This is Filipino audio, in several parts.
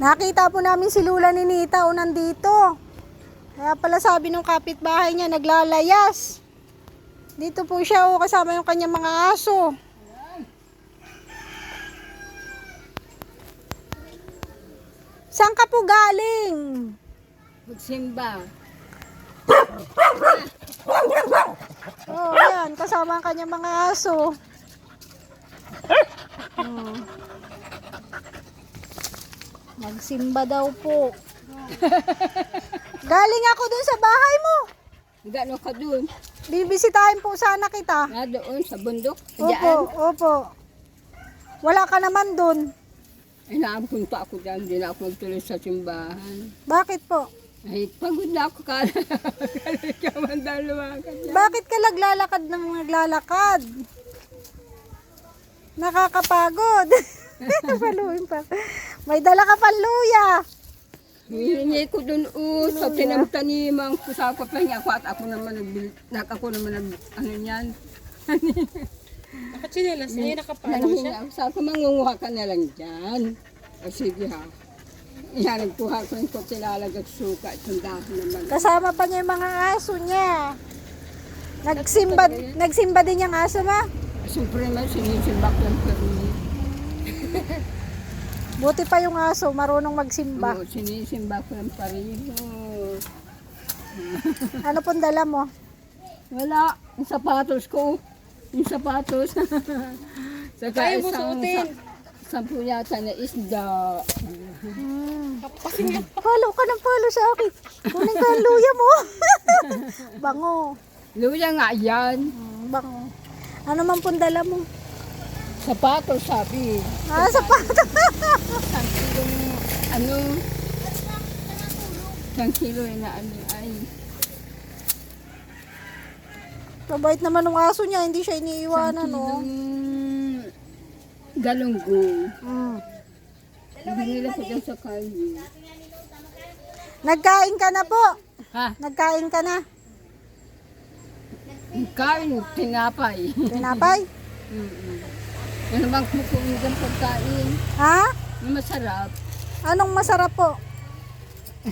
Nakita po namin si Lula ni Nita o nandito. Kaya pala sabi ng kapitbahay niya, naglalayas. Dito po siya o kasama yung kanyang mga aso. Saan ka po galing? Magsimba. Oh, ayan, kasama ang kanyang mga aso. Hmm. Magsimba daw po. Galing ako dun sa bahay mo. Gano ka dun? Bibisitahin po sana kita. Na doon sa bundok? Opo, Diyan? opo. Wala ka naman dun. Inaampun pa ako dyan. Hindi na ako magtuloy sa simbahan. Bakit po? Ay, pagod na ako ka. Ka dyan. Bakit ka naglalakad ng naglalakad? Nakakapagod. Paluin pa. May dala ka pang luya. Hihingi ko dun o sa ko sa ako pa niya ako at ako naman nagbil, nak ako naman nag, ano yan. Nakachinelas na yun, nakapalo siya. sa ako mangunguha ka na lang dyan. O sige ha. Yan, nagkuha ko yung kotilalagag suka. Itong dahon naman. Kasama pa niya yung mga aso niya. Nagsimba, nagsimba din yung aso ma. Siyempre man, sinisimbak lang ko rin. Buti pa yung aso, marunong magsimba. Oo, sinisimbak lang pa rin. Oo. Ano pong dala mo? Wala, yung sapatos ko. Yung sapatos. Saka Kaya mo isang suotin. sa- sampu yata na isda. Hmm. Palo ka ng palo sa akin. Kunin ko ang luya mo. bango. Luya nga yan. Hmm, bango. Ano man pong dala mo? Sapatos sabi. Ah, sapato. Isang kilong ano. Isang kilo na ano ay. Mabait naman ng aso niya, hindi siya Isang iniiwanan, no? kilong galunggong. Mm. Ko dyan sa kalye. Nagkain ka na po. Ha? Nagkain ka na. Kain, tinapay. Tinapay? Mm-mm. Ano bang kukunin dyan pagkain? Ha? Na masarap. Anong masarap po?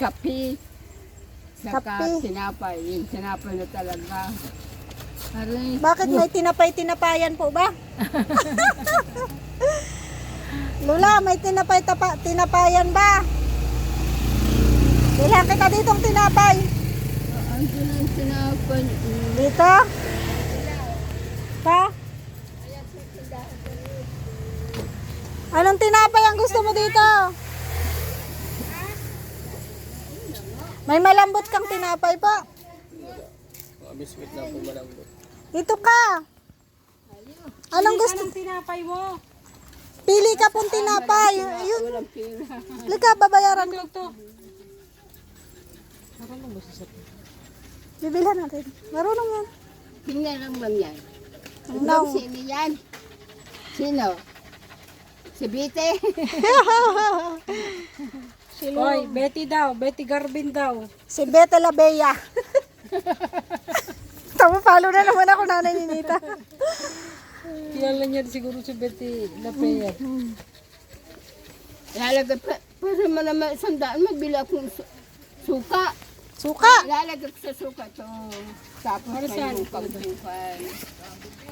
Kape. Saka Kape. tinapay. Yung tinapay na talaga. Aray. Bakit may tinapay-tinapayan po ba? Lula, may tinapay tapa, tinapayan ba? Bilhan kita ditong tinapay. Ang ang tinapay. Dito? Pa? Anong tinapay ang gusto mo dito? May malambot kang tinapay pa. Dito ka. Anong gusto? Anong tinapay mo? Pili ka pong tinapay. Yun. Lika, babayaran ko. Ito, ito. Marunong ba siya sa Bibilhan natin. Marunong yan. Tingnan lang lang yan. No. Sino yan? Sino? Si Bite? Hoy, Betty daw. Betty Garbin daw. Si Bete La Bea. Tama, follow na naman ako nanay ni Nita. Kilala niya siguro si Betty Lapea. Lalagay pa. Para mo naman isang daan, mabili akong su- suka. Suka. Lalagay ko sa suka to. Tapos Para may saan? pagtupan.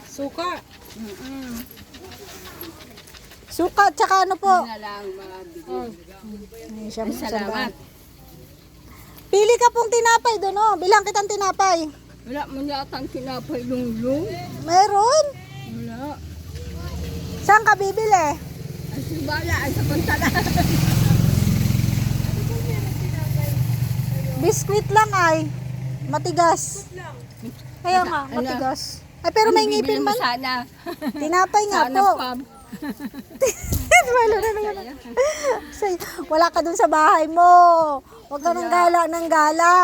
Suka. Mm-mm. Suka, tsaka ano po? Bigyan. Ay, siya, salamat. Pili ka pong tinapay doon, oh. Bilang kitang tinapay. Wala mo yata ang tinapay lung-lung. Meron. Wala. Saan ka bibili? Ay, sibala. Ay, sa pantala. Biskuit lang ay. Matigas. Kaya nga, matigas. Ay, pero may ngipin man. Sana. Tinapay nga Sana po. pam. Wala na naman. Say, wala ka dun sa bahay mo. Huwag ka ng gala ng gala.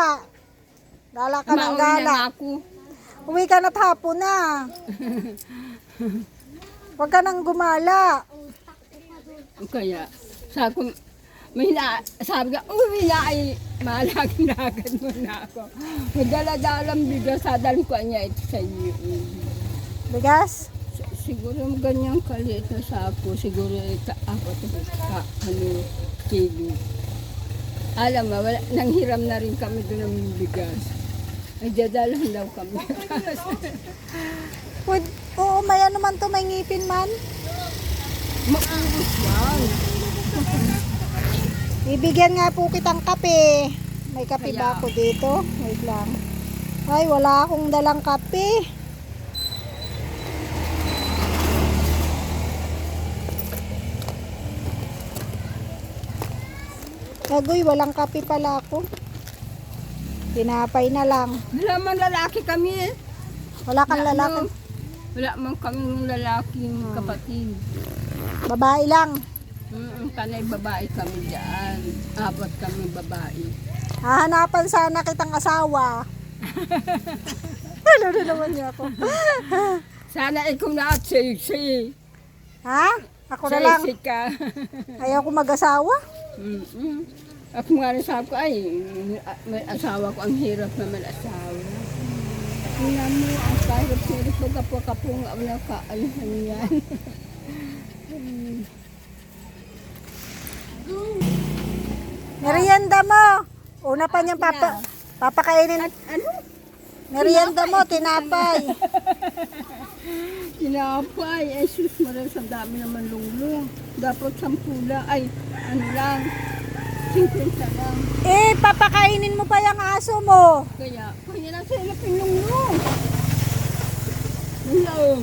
Gala ka ng gala. na. Uwi ka na't hapon na. Huwag ka nang gumala. Kaya, sabi ko, may na, sabi ka, uwi na ay malagnagan mo na ako. Magdala-dalang bigas, sadal ko niya ito sa iyo. Bigas? Si- Siguro ganyang kaliit na sako, siguro ika apat ka, ano, kilo. Alam mo, wala, nanghiram na rin kami doon ng bigas. Ay, dadalan daw kami. Pwede, oo, may ano man to, may ngipin man. Maubos yan. Bibigyan nga po kitang kape. May kape Kaya- ba ako dito? Wait lang. Ay, wala akong dalang kape. Agoy, walang kape pala ako. Tinapay na lang. Wala man lalaki kami eh. Wala kang Wala, lalaki. ano, Wala man kaming lalaking kapatid. Babae lang. Mm, kanay babae kami dyan. Apat kami babae. Hahanapan sana kitang asawa. ano na naman niya ako? Sana ikaw na at sexy. ha? Ako na lang. Sexy ka. Ayaw ko mag-asawa. Mm-mm. Ako nga rin sabi ko, ay, may asawa ko, ang hirap naman asawa. Tingnan mo, ang kahirap-hirap ko kapwa-kapwa nga wala ka, ayun yan. Merienda mo. Una pa niyang papa, papakainin. ano? Merienda mo, tinapay. Tinapay, ay sus, maral sa dami naman lunglong. Dapat sampula, ay, ano lang, 50 lang. Eh, papakainin mo pa yung aso mo. Kaya, kaya na sila pinunglong. Lunglong.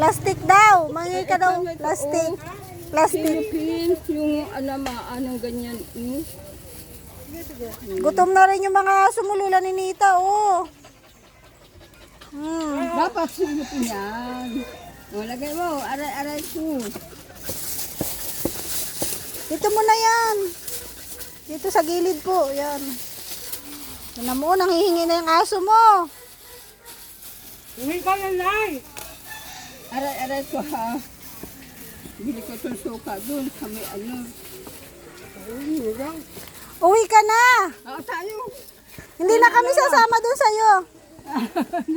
Plastic daw. Mangi ka daw. Plastic. Plastic. Philippines, yung ano, mga anong ganyan. Hmm? Gutom na rin yung mga aso mo, Lula ni Nita, oh. Hmm. Dapat silipin yan. O, lagay mo, aray-aray ko. Dito mo na yan. Dito sa gilid po. Yan. Yan mo, nanghihingi na yung aso mo. Hindi ka na nai. Aray-aray ko ha. Bili ko itong suka doon sa may ano. Uwi ka na. Ah, tayo. Hindi na kami sasama doon sa'yo.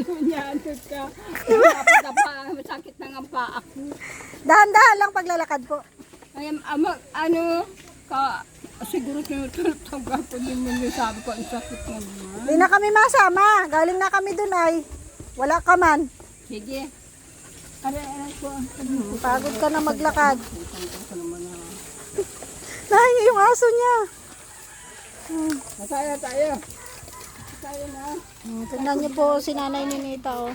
Nanyanod ka. Dapat na pa, masakit na nga ang paa ko. Dahan-dahan lang paglalakad po. Ay, ama, ano, ka, siguro tinutulog ako din mo yung sabi ko, ang sakit na naman. Hindi na kami masama. Galing na kami doon ay. Wala ka man. Sige. Aray-aray ko. Pagod ka na maglakad. Nahingi yung aso niya. Hmm. Masaya tayo. Tayo na. Hmm, Tingnan niyo po si Nanay Ninita oh.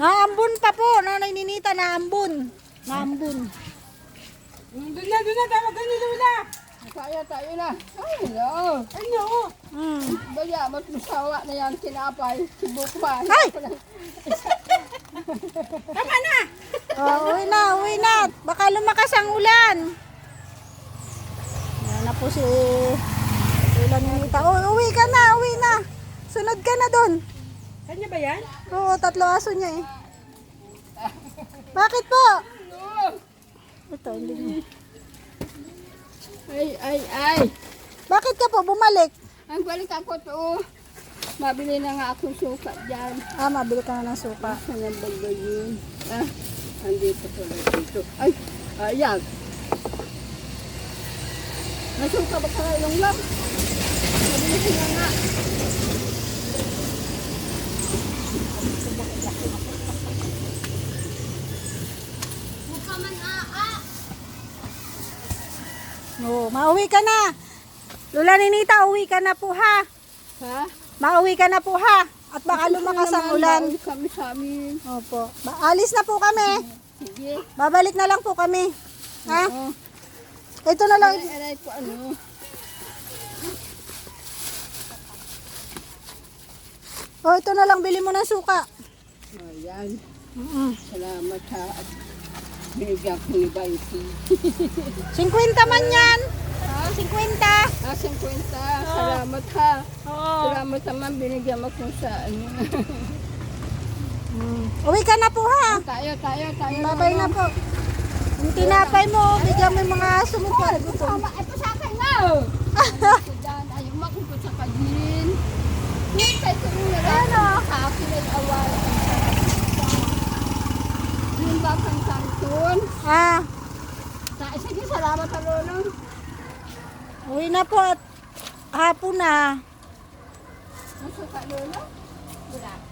Naambun pa po, Nanay Ninita, naambun. Naambun. Doon na, doon na. Tawagan niyo na. Masaya tayo na. Ay, no. Ano? Hmm. Baya, mas masawa na yan tinapay. Sibuk pa. Ay! Oh, uwi na, uwi na. Baka lumakas ang ulan. Yan na po si Ulan Ninita. Oh, uwi ka na, uwi na. Sunod ka na doon. Kanya ba yan? Oo, tatlo aso niya eh. Bakit po? Ito, hindi. Ay, ay, ay. Bakit ka po bumalik? Ang balik ako to. Mabili na nga akong suka dyan. Ah, mabili ka na ng supa. Saan ang bagay yun? Ah, andito pala dito. Ay, ayan. Nasuka ba ka lang lang? Mabili ko na nga. Oo, mauwi ka na. Lula Ninita, uwi ka na po ha. Ha? Mauwi ka na po ha. At baka lumakas ang ulan. Bawal kami sa amin. Opo. Ba- alis na po kami. Sige. Babalik na lang po kami. Ha? Oh, Ito na lang. aray, aray ko ano. Oh, ito na lang. Bili mo ng suka. Ayan. Mm-mm. Salamat ha. Binigyan ko ni Baiti. 50 man yan. Ah, 50. Ah, 50. Salamat ha. Oo. Salamat naman binigyan mo kung sa ano. Mm. Uwi ka na po ha. tayo, tayo, tayo. Babay na po. Yung tinapay mo, bigyan mo yung mga aso mo pa. Tama, ito sa akin na. Ito dyan, ayaw makumpot sa kagin. Hindi, kahit kung nila, ano, sa akin ay awal bakan kanton. Ah. Ta, sige, salamat kalulong. Uwi na po at hapon na. Nasa kalulong? Wala.